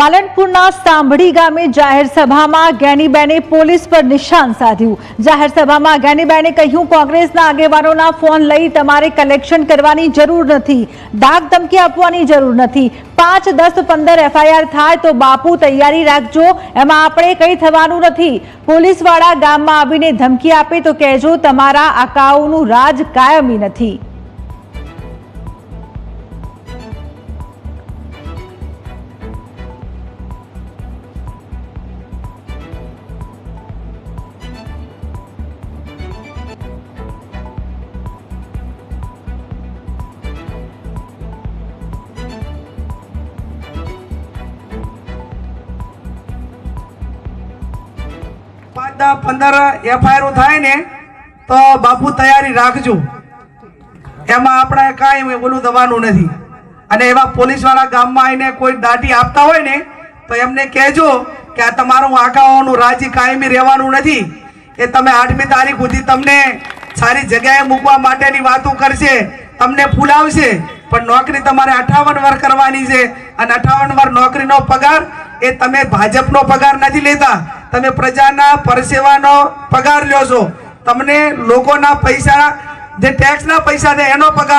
પાલનપુરના સાંભળી ગામે જાહેર સભામાં ગેનીબેને પોલીસ પર નિશાન સાધ્યું. જાહેર સભામાં ગેનીબેને કહ્યું, કોંગ્રેસના આગેવાનોના ફોન લઈ તમારે કલેક્શન કરવાની જરૂર નથી. ડાક ધમકી આપવાની જરૂર નથી. પાંચ દસ પંદર એફઆઈઆર થાય તો બાપુ તૈયારી રાખજો. એમાં આપણે કંઈ થવાનું નથી. પોલીસવાળા ગામમાં આવીને ધમકી આપે તો કહેજો, તમારા આકાઓનું રાજ કાયમી નથી. દસ પંદર એફઆઈઆર થાય ને, તો બાપુ તૈયારી રાખજો. એમાં આપણે કાંઈ ઓલું દવાનું નથી. અને એવા પોલીસવાળા ગામમાં આવીને કોઈ દાટી આપતા હોય ને, તો એમને કહેજો કે આ તમારું આંકાઓનું રાજી કાયમી રહેવાનું નથી. એ તમે આઠમી તારીખ સુધી તમને સારી જગ્યાએ મૂકવા માટેની વાતો કરશે, તમને ફૂલાવશે પણ નોકરી તમારે અઠાવન વાર કરવાની છે. અને અઠાવન વાર નોકરીનો પગાર એ તમે ભાજપનો પગાર નથી લેતા. તમે પ્રજાના પરસેવાનો પગાર લ્યો છો. તમને લોકોના પૈસા, જે ટેક્સના પૈસા છે, એનો પગાર